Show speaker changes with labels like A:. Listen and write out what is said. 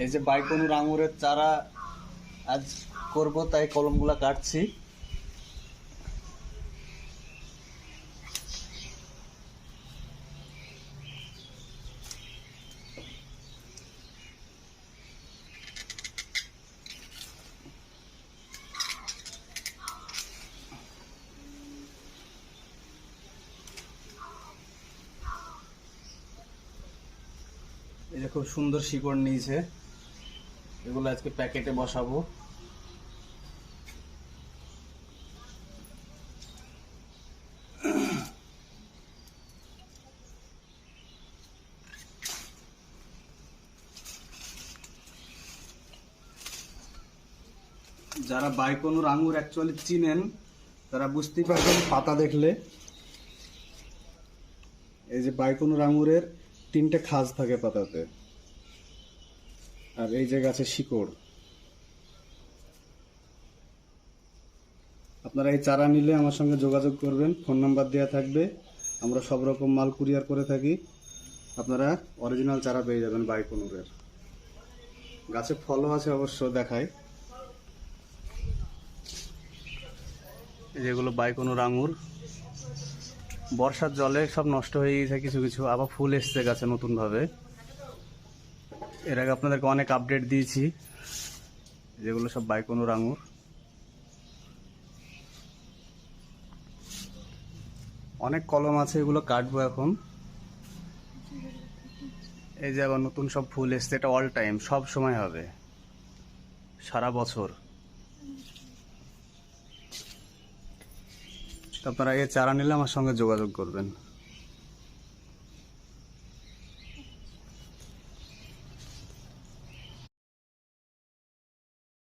A: এই যে বাইকনুর আঙুরের চারা আজ করব, তাই কলমগুলা কাটছি। যে খুব সুন্দর শিকড় নিয়েছে। এগুলো আজকে প্যাকেটে বসাবো। যারা বাইকনুর আঙ্গুর অ্যাকচুয়ালি চিনেন, তারা বুঝতেই পারবেন পাতা দেখলে। এই যে বাইকনুর আঙুরের তিনটে খাজ থাকে পাতাতে। আর এই যে গাছের শিকড়। আপনারা এই চারা নিলে আমার সঙ্গে যোগাযোগ করবেন, ফোন নাম্বার দেওয়া থাকবে। আমরা সব রকম মাল কুরিয়ার করে থাকি। আপনারা অরিজিনাল চারা পেয়ে যাবেন বাইকনুরের। গাছে ফলও আছে অবশ্য দেখায়। যেগুলো বাইকনুর আঙুর। বর্ষার জলে সব নষ্ট হয়ে গেছে কিছু কিছু, আবার ফুল এসছে গাছে নতুনভাবে। এর আগে আপনাদেরকে অনেক আপডেট দিয়েছি, যেগুলো সব বাইকনুর আঙুর অনেক কলম আছে, এগুলো কাটবো এখন। এই যে আবার নতুন সব ফুল এসছে, এটা অল টাইম সব সময় হবে। সারা বছর। আপনারা এই চারা নিলে আমার সঙ্গে যোগাযোগ করবেন।